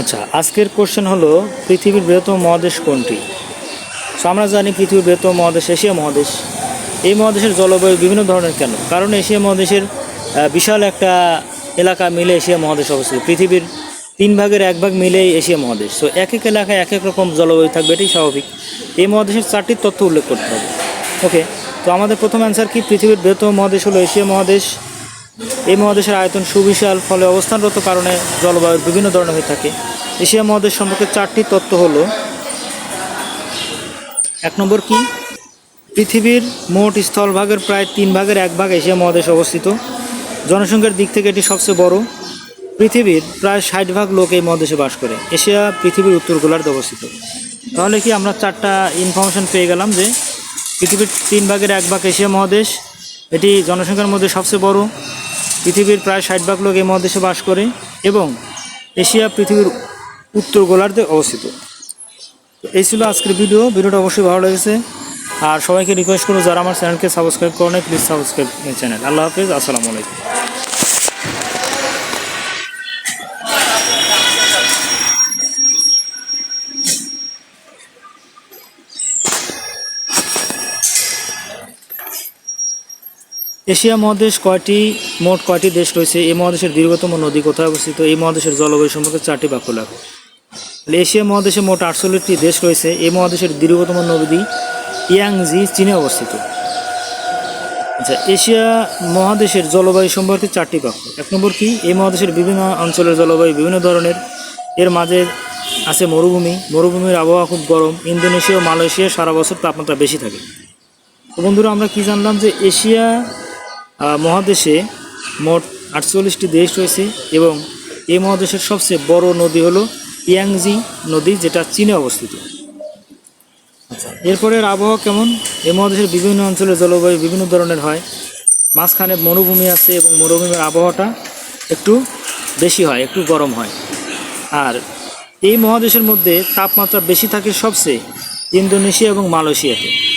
আচ্ছা আজকের কোশ্চেন হলো, পৃথিবীর বৃহত্তম মহাদেশ কোনটি? তো আমরা জানি পৃথিবীর বৃহত্তম মহাদেশ এশিয়া মহাদেশ। এই মহাদেশের জলবায়ু বিভিন্ন ধরনের কেন? কারণ এশিয়া মহাদেশের বিশাল একটা এলাকা মিলে এশিয়া মহাদেশ অবস্থিত। পৃথিবীর তিন ভাগের এক ভাগ মিলেই এশিয়া মহাদেশ। তো এক এক এলাকায় এক এক রকম জলবায়ু থাকবে, এটাই স্বাভাবিক। এই মহাদেশের চারটি তথ্য উল্লেখ করতে হবে। ওকে তো আমাদের প্রথম অ্যান্সার কি? পৃথিবীর বৃহত্তম মহাদেশ হলো এশিয়া মহাদেশ। এই মহাদেশের আয়তন সুবিশাল, ফলে অবস্থানরত কারণে জলবায়ু বিভিন্ন ধরনের হয়ে থাকে। এশিয়া মহাদেশ সম্পর্কে চারটি তত্ত্ব হলো, এক নম্বর কি? পৃথিবীর মোট স্থলভাগের প্রায় তিন ভাগের এক ভাগ এশিয়া মহাদেশ অবস্থিত। জনসংখ্যার দিক থেকে এটি সবচেয়ে বড়। পৃথিবীর প্রায় ষাট ভাগ লোক এই মহাদেশে বাস করে। এশিয়া পৃথিবীর উত্তর গোলার্ধে অবস্থিত। তাহলে কি আমরা চারটা ইনফরমেশন পেয়ে গেলাম যে, পৃথিবীর তিন ভাগের এক ভাগ এশিয়া মহাদেশ, এটি জনসংখ্যার মধ্যে সবচেয়ে বড়। পৃথিবীর প্রায় ষাট ভাগ লোক এই মহাদেশে বাস করে এবং এশিয়া পৃথিবীর উত্তর গোলার্ধে অবস্থিত। এই ছিল আজকের ভিডিও। ভিডিওটা অবশ্যই ভালো লেগেছে। আর সবাইকে রিকোয়েস্ট করব, যারা আমার চ্যানেলকে সাবস্ক্রাইব করে নেয় প্লিজ সাবস্ক্রাইব চ্যানেল আল্লাহ হাফিজ, আসসালামু আলাইকুম। এশিয়া মহাদেশ কয়টি, মোট কয়টি দেশ রয়েছে? এই মহাদেশের দীর্ঘতম নদী কোথায় অবস্থিত? এই মহাদেশের জলবায়ু সম্পর্কে চারটি বাক্য তাহলে এশিয়া মহাদেশে মোট আটচল্লিশটি দেশ রয়েছে। এই মহাদেশের দীর্ঘতম নদী ইয়াংজি, চীনে অবস্থিত। আচ্ছা এশিয়া মহাদেশের জলবায়ু সম্পর্কে চারটি বাক্য। এক নম্বর কি? এই মহাদেশের বিভিন্ন অঞ্চলের জলবায়ু বিভিন্ন ধরনের। এর মাঝে আছে মরুভূমি। মরুভূমির আবহাওয়া খুব গরম। ইন্দোনেশিয়া ও মালয়েশিয়া সারা বছর তাপমাত্রা বেশি থাকে। তো বন্ধুরা, আমরা কি জানলাম যে এশিয়া মহাদেশে মোট আটচল্লিশটি দেশ রয়েছে এবং এই মহাদেশের সবচেয়ে বড় নদী হলো ইয়াংজি নদী যেটা চীনে অবস্থিত। আচ্ছা। এরপরের আবহাওয়া কেমন? এই মহাদেশের বিভিন্ন অঞ্চলের জলবায়ু বিভিন্ন ধরনের হয়। মাঝখানে মরুভূমি আছে এবং মরুভূমির আবহাওয়াটা একটু বেশি হয় একটু গরম হয়। আর এই মহাদেশের মধ্যে তাপমাত্রা বেশি থাকে সবচেয়ে ইন্দোনেশিয়া এবং মালয়েশিয়াতে।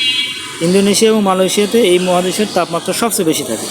ইন্দোনেশিয়া এবং মালয়েশিয়াতে এই মহাদেশের তাপমাত্রা সবচেয়ে বেশি থাকে।